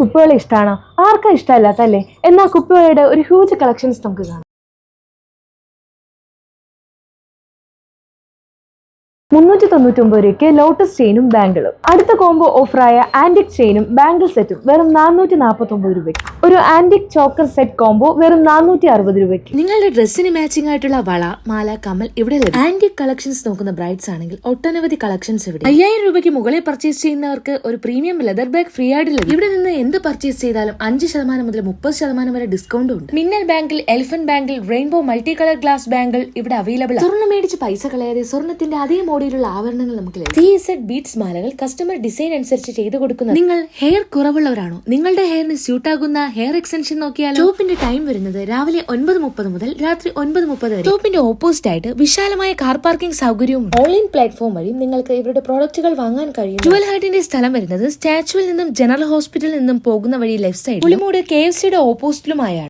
കുപ്പിവള ഇഷ്ടമാണോ ആർക്കാ ഇഷ്ടമല്ലാത്തല്ലേ എന്നാൽ കുപ്പികളുടെ ഒരു ഹ്യൂജ് കളക്ഷൻസ് നമുക്ക് കാണാം. മുന്നൂറ്റി തൊണ്ണൂറ്റി ഒമ്പത് രൂപയ്ക്ക് ലോട്ടസ് ചെയിനും ബാങ്കിളും. അടുത്ത കോംബോ ഓഫറായ ആന്റിക് ചെയിനും ബാങ്കിൾ സെറ്റും വെറും നാനൂറ്റി നാൽപ്പത്തി ഒമ്പത് രൂപയ്ക്ക്. ഒരു ആന്റിക് ചോക്കർ സെറ്റ് കോംബോ വെറും നാനൂറ്റി അറുപത് രൂപയ്ക്ക്. നിങ്ങളുടെ ഡ്രസ്സിന് മാച്ചിങ് ആയിട്ടുള്ള വള മാല കമൽ ഇവിടെ ആന്റിക് കളക്ഷൻസ് നോക്കുന്ന ബ്രൈഡ്സ് ആണെങ്കിൽ ഒട്ടനവധി കളക്ഷൻസ് ഇവിടെ. അയ്യായിരം രൂപയ്ക്ക് മുകളിൽ പർച്ചേസ് ചെയ്യുന്നവർക്ക് ഒരു പ്രീമിയം ലെതർ ബാഗ് ഫ്രീ ആയിട്ട് ലഭിക്കും ഇവിടെ നിന്ന് എന്ത് പർച്ചേസ് ചെയ്താലും അഞ്ച് ശതമാനം മുതൽ മുപ്പത് ശതമാനം വരെ ഡിസ്കൗണ്ട് ഉണ്ട്. മിന്നൽ bangle elephant bangle rainbow multi colour glass bangle ഇവിടെ അവൈലബിൾ സ്വർണം മേടിച്ച് പൈസ കളയാതെ സ്വർണത്തിന്റെ അതേ മോഡിലുള്ള ആവരണങ്ങൾ നമുക്ക് സി എസ് ബീറ്റ്സ് മാലകൾ കസ്റ്റമർ ഡിസൈൻ അനുസരിച്ച് ചെയ്തു കൊടുക്കുന്നത് നിങ്ങൾ ഹെയർ കുറവുള്ളവരാണോ? നിങ്ങളുടെ ഹെയറിന് സ്യൂട്ട് ആകുന്ന ഹെയർ എക്സ്റ്റൻഷൻ നോക്കിയാൽ ടോപ്പിന്റെ ടൈം വരുന്നത് രാവിലെ ഒൻപത് മുപ്പത് മുതൽ രാത്രി ഒൻപത് മുപ്പത് വരെ. ടോപ്പിന്റെ ഓപ്പോസിറ്റ് ആയിട്ട് വിശാലമായ കാർ പാർക്കിംഗ് സൗകര്യവും ഓൺലൈൻ പ്ലാറ്റ്ഫോം വഴി നിങ്ങൾക്ക് ഇവരുടെ പ്രോഡക്റ്റുകൾ വാങ്ങാൻ കഴിയും. ജുവൽ ഹാർട്ടിന്റെ സ്ഥലം വരുന്നത് സ്റ്റാച്ചുവിൽ നിന്നും ജനറൽ ഹോസ്പിറ്റലിൽ നിന്നും പോകുന്ന വഴി left side Pulimood K F സിയുടെ ഓപ്പോസിറ്റിലുമായാണ്